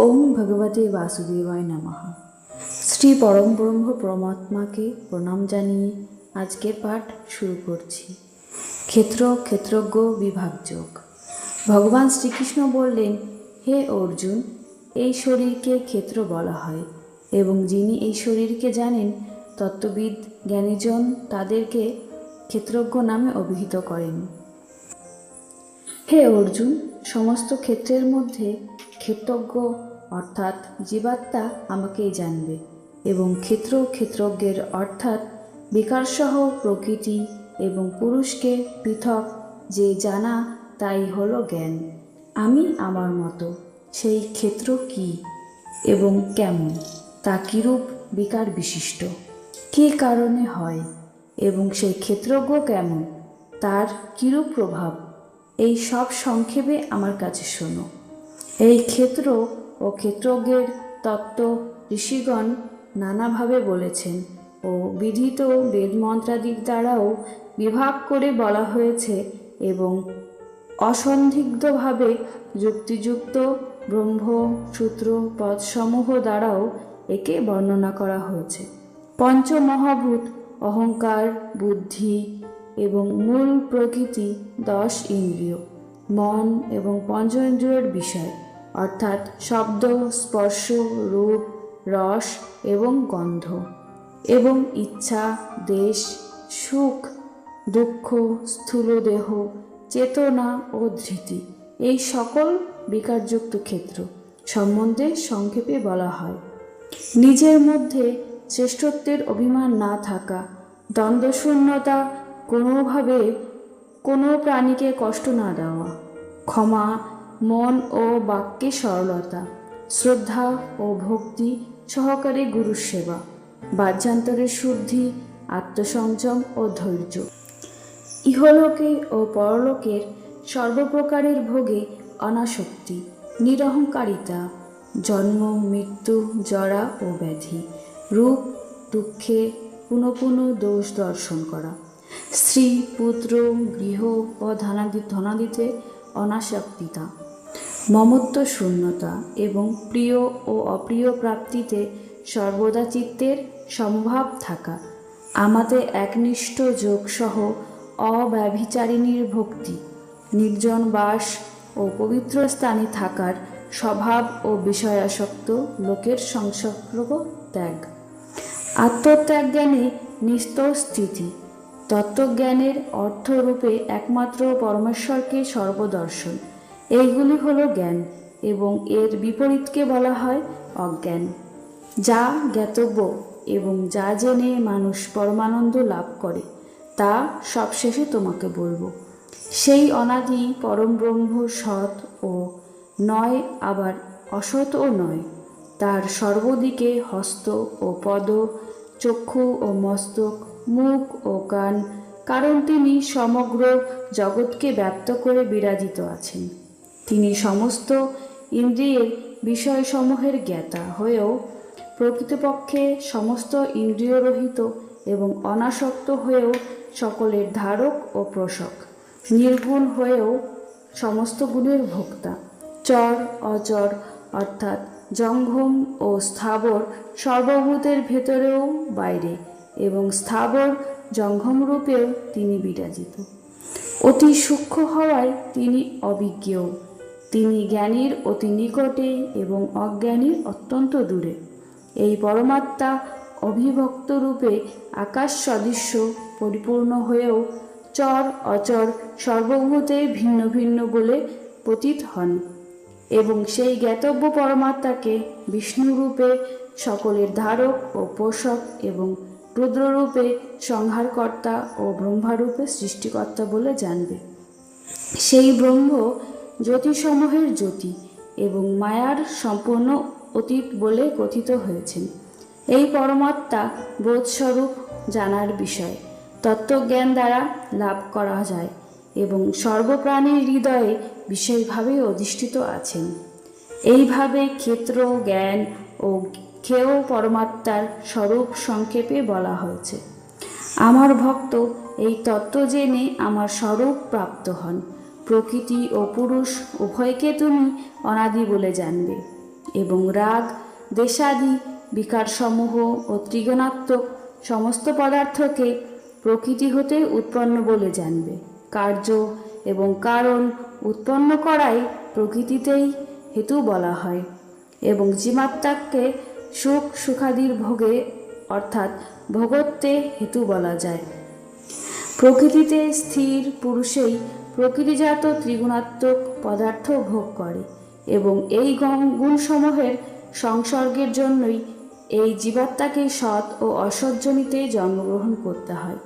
ওম ভগবতে বাসুদেবায় নমঃ। শ্রী পরম ব্রহ্ম পরমাত্মাকে প্রণাম জানিয়ে আজকের পাঠ শুরু করছি। ক্ষেত্র ক্ষেত্রজ্ঞ বিভাগযোগ ভগবান শ্রীকৃষ্ণ বললেন, হে অর্জুন, এই শরীরকে ক্ষেত্র বলা হয় এবং যিনি এই শরীরকে জানেন, তত্ত্ববিদ, জ্ঞানীজন তাদেরকে ক্ষেত্রজ্ঞ নামে অভিহিত করেন। হে অর্জুন, সমস্ত ক্ষেত্রের মধ্যে ক্ষেত্রজ্ঞ অর্থাৎ জীবাত্মা আমাকেই জানবে এবং ক্ষেত্র ক্ষেত্রজ্ঞের অর্থাৎ বিকারসহ প্রকৃতি এবং পুরুষকে পৃথক যে জানা তাই হলো জ্ঞান। আমি আমার মতো, সেই ক্ষেত্র কি এবং কেমন, তা কিরূপ বিকার বিশিষ্ট? কী কারণে হয় এবং সেই ক্ষেত্রজ্ঞ কেমন, তার কিরূপ প্রভাব? এই সব সংক্ষেপে আমার কাছে শোনো। এই ক্ষেত্র ও ক্ষেত্রজ্ঞের তত্ত্ব ঋষিগণ নানাভাবে বলেছেন ও বিধিত বেদমন্ত্রাদির দ্বারাও বিভাগ করে বলা হয়েছে এবং অসন্দিগ্ধভাবে যুক্তিযুক্ত ব্রহ্ম, সূত্র, পদসমূহ দ্বারাও একে বর্ণনা করা হয়েছে। পঞ্চমহাভূত অহংকার, বুদ্ধি এবং মূল প্রকৃতি দশ ইন্দ্রিয়, মন এবং পঞ্চ ইন্দ্রিয়ের বিষয়, অর্থাৎ শব্দ, স্পর্শ, রূপ, রস এবং গন্ধ এবং ইচ্ছা, দেশ, সুখ, দুঃখ স্থূল দেহ চেতনা ও ধৃতি। এই সকল বিকারযুক্ত ক্ষেত্র সম্বন্ধে সংক্ষেপে বলা হয়। নিজের মধ্যে শ্রেষ্ঠত্বের অভিমান না থাকা, দ্বন্দ্বশূন্যতা কোনোভাবে কোনো প্রাণীকে কষ্ট না দেওয়া। ক্ষমা, মন ও বাক্যে সরলতা, শ্রদ্ধা ও ভক্তি সহকারে গুরুর সেবা, বাহ্যান্তরের শুদ্ধি, আত্মসংযম ও ধৈর্য। ইহলোকে ও পরলোকের সর্বপ্রকারের ভোগে অনাসক্তি, নিরহংকারিতা, জন্ম, মৃত্যু, জরা ও ব্যাধি, রূপ, দুঃখে পুনঃ পুনঃ দোষ দর্শন করা। স্ত্রী পুত্র গৃহ ও ধনাদি, ধনাদিতে অনাসক্তিতা মমত্ব শূন্যতা এবং প্রিয় ও অপ্রিয় প্রাপ্তিতে সর্বদা চিত্তের সমভাব থাকা। আমাদের একনিষ্ঠ যোগসহ অব্যভিচারিণীর ভক্তি। নির্জন বাস ও পবিত্র স্থানে থাকার স্বভাব ও বিষয়াসক্ত লোকের সংসর্গ ত্যাগ। আত্মত্যাগ জ্ঞানে নিস্তর স্থিতি তত্ত্বজ্ঞানের অর্থরূপে একমাত্র পরমেশ্বরকে সর্বদর্শন। এইগুলি হলো জ্ঞান এবং এর বিপরীতকে বলা হয় অজ্ঞান, যা জ্ঞাতব্য এবং যা জেনে মানুষ পরমানন্দ লাভ করে, তা সবশেষে তোমাকে বলব। সেই অনাদি পরম ব্রহ্ম সৎ ও নয় আবার অসৎ ও নয়, তার সর্বদিকে হস্ত ও পদ, চক্ষু ও মস্তক মুখ ও কান, কারণ তিনি সমগ্র জগৎকে ব্যপ্ত করে বিরাজিত আছেন। তিনি সমস্ত ইন্দ্রিয়ের বিষয়সমূহের জ্ঞাতা হয়েও প্রকৃতপক্ষে সমস্ত ইন্দ্রিয়রহিত এবং অনাসক্ত হয়েও সকলের ধারক ও প্রশক নির্গুণ হয়েও সমস্ত গুণের ভোক্তা। চর, অচর অর্থাৎ জঙ্গম ও স্থাবর সর্বভূতের ভেতরেও বাইরে এবং স্থাবর জঙ্গম রূপেও তিনি বিরাজিত। অতি সূক্ষ্ম হওয়ায় তিনি অভিজ্ঞ তিনি জ্ঞানীর অতি নিকটে এবং অজ্ঞানীর অত্যন্ত দূরে। এই পরমাত্মা অভিভক্ত রূপে আকাশ সদৃশ্য পরিপূর্ণ হয়েও চর, অচর, সর্বভূতে ভিন্ন ভিন্ন বলে প্রতীত হন এবং সেই জ্ঞাতব্য পরমাত্মাকে বিষ্ণুরূপে সকলের ধারক ও পোষক এবং রুদ্ররূপে সংহারকর্তা ও ব্রহ্মারূপে সৃষ্টিকর্তা বলে জানবে। সেই ব্রহ্ম জ্যোতিসমূহের জ্যোতি এবং মায়ার সম্পূর্ণ অতীত বলে কথিত হয়েছেন। এই পরমাত্মা বোধস্বরূপ জানার বিষয়। তত্ত্বজ্ঞান দ্বারা লাভ করা যায় এবং সর্বপ্রাণীর হৃদয়ে বিশেষভাবে অধিষ্ঠিত আছেন। এইভাবে ক্ষেত্র, জ্ঞান ও খেয় পরমাত্মার স্বরূপ সংক্ষেপে বলা হয়েছে। আমার ভক্ত এই তত্ত্ব জেনে আমার স্বরূপ প্রাপ্ত হন। প্রকৃতি ও পুরুষ, উভয়কে তুমি অনাদি বলে জানবে এবং রাগ, দেশাদি, বিকারসমূহ ও ত্রিগুণাত্মক সমস্ত পদার্থকে প্রকৃতি হতে উৎপন্ন বলে জানবে। কার্য এবং কারণ উৎপন্ন করাই প্রকৃতিতেই হেতু বলা হয় এবং জীবাত্মাকে সুখ সুখাদির ভোগে, অর্থাৎ ভোগত্বে হেতু বলা যায়। প্রকৃতিতে স্থির পুরুষেই প্রকৃতিজাত ত্রিগুণাত্মক পদার্থ ভোগ করে এবং এই গণ- গুণসমূহের সংসর্গের জন্যই এই জীবাত্মাকে সৎ ও অসৎজনিতে জন্মগ্রহণ করতে হয়।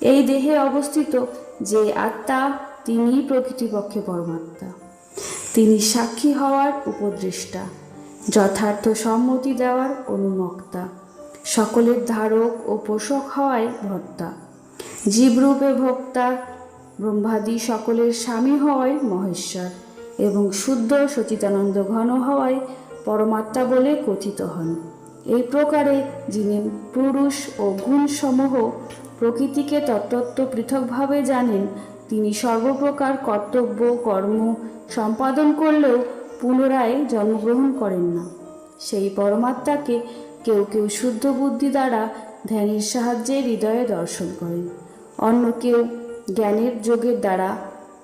এই দেহে অবস্থিত যে আত্মা, তিনিই প্রকৃতিপক্ষে পরমাত্মা। তিনি সাক্ষী হওয়ার উপদৃষ্টা যথার্থ সম্মতি দেওয়ার অনুমক্তা। সকলের ধারক ও পোষক হওয়ায় ভর্তা জীবরূপে ভোক্তা, ব্রহ্মাদি সকলের স্বামী হওয়ায় মহেশ্বর এবং শুদ্ধ সচিতানন্দ ঘন হওয়ায় পরমাত্মা বলে কথিত হন। এই প্রকারে যিনি পুরুষ ও গুণসমূহ প্রকৃতিকে তত্ত্ব পৃথকভাবে জানেন, তিনি সর্বপ্রকার কর্তব্য, কর্ম সম্পাদন করলেও পুনরায় জন্মগ্রহণ করেন না। সেই পরমাত্মাকে কেউ কেউ শুদ্ধ বুদ্ধি দ্বারা ধ্যানের সাহায্যে হৃদয়ে দর্শন করেন। অন্য কেউ জ্ঞানের যোগের দ্বারা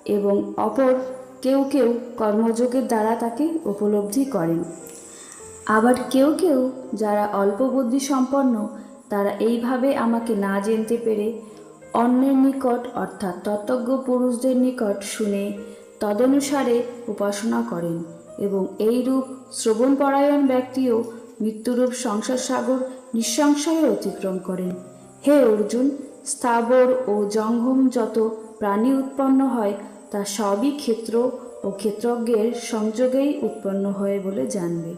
এবং অপর কেউ কেউ কর্মযোগের দ্বারা তাকে উপলব্ধি করেন। আবার কেউ কেউ যারা অল্প বুদ্ধি সম্পন্ন, তারা এইভাবে আমাকে না জানতে পেরে অন্যের নিকট অর্থাৎ তত্ত্বজ্ঞ পুরুষদের নিকট শুনে তদনুসারে উপাসনা করেন। এবং এই রূপ শ্রবণপরায়ণ ব্যক্তিও মৃত্যুরূপ সংসার সাগর নিঃসংশয়ে অতিক্রম করেন। হে অর্জুন, স্থাবর ও জঙ্গম যত প্রাণী উৎপন্ন হয়, তা সবই ক্ষেত্র ও ক্ষেত্রজ্ঞের সংযোগেই উৎপন্ন হয় বলে জানবে।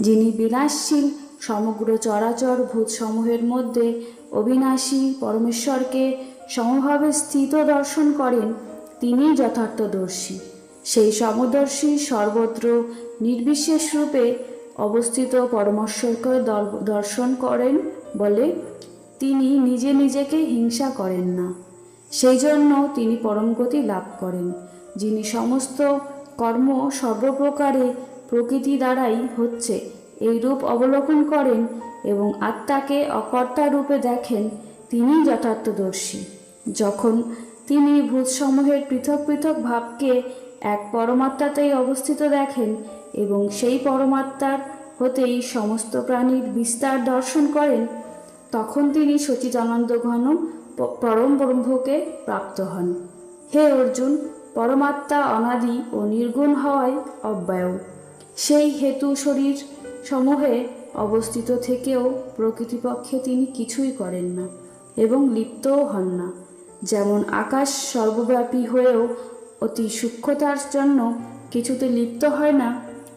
যিনি বিনাশশীল সমগ্র চরাচর ভূতসমূহের মধ্যে অবিনাশী পরমেশ্বরকে সমভাবে স্থিত দর্শন করেন, তিনিই যথার্থদর্শী। সেই সমদর্শী সর্বত্র নির্বিশেষ রূপে অবস্থিত পরমেশ্বরকে দর্শন করেন বলে তিনি নিজে নিজেকে হিংসা করেন না। সেই জন্য তিনি পরমগতি লাভ করেন, যিনি সমস্ত কর্ম সর্বপ্রকারে প্রকৃতি দ্বারাই হচ্ছে। এই রূপ অবলোকন করেন এবং আত্মাকে অকর্তা রূপে দেখেন তিনি যথার্থদর্শী। যখন তিনি ভূতসমূহের পৃথক পৃথক ভাবকে এক পরমাত্মাতেই অবস্থিত দেখেন এবং সেই পরমাত্মার হতেই সমস্ত প্রাণীর বিস্তার দর্শন করেন, তখন তিনি সচিদানন্দ ঘন পরম ব্রহ্মকে প্রাপ্ত হন। হে অর্জুন, পরমাত্মা অনাদি ও নির্গুণ হওয়ায় অব্যয়। সেই হেতু শরীর সমূহে অবস্থিত থেকেও প্রকৃতিপক্ষে তিনি কিছুই করেন না এবং লিপ্তও হন না। যেমন আকাশ সর্বব্যাপী হয়েও অতি সূক্ষ্মতার জন্য কিছুতে লিপ্ত হয় না,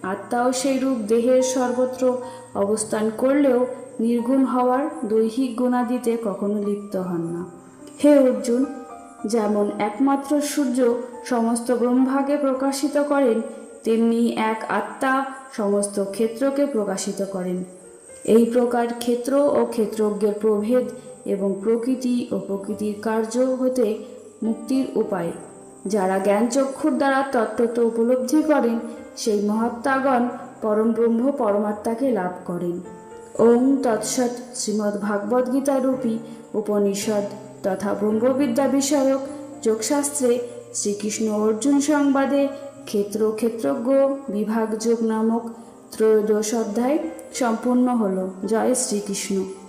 আত্মাও সেই রূপ দেহের সর্বত্র অবস্থান করলেও নির্গুণ হওয়ার দৈহিক গুণাদিতে কখনো লিপ্ত হন না। হে অর্জুন, যেমন একমাত্র সূর্য সমস্ত ব্রহ্মাকে প্রকাশিত করেন, তেমনি এক আত্মা সমস্ত ক্ষেত্রকে প্রকাশিত করেন। এই প্রকার ক্ষেত্র ও ক্ষেত্রজ্ঞের প্রভেদ এবং প্রকৃতি ও প্রকৃতির কার্য হতে মুক্তির উপায়। যারা জ্ঞানচক্ষুর দ্বারা তত্ত্বত উপলব্ধি করেন, সেই মহাত্মাগণ পরম ব্রহ্ম পরমাত্মাকে লাভ করেন। ওম তৎসৎ শ্রীমদ্ ভাগবত গীতা রূপী উপনিষদ তথা ব্রহ্মবিদ্যা বিষয়ক যোগশাস্ত্রে শ্রীকৃষ্ণ অর্জুন সংবাদে ক্ষেত্র ক্ষেত্রজ্ঞ বিভাগ যোগ নামক ত্রয়োদশ অধ্যায় সম্পূর্ণ হল। জয় শ্রীকৃষ্ণ।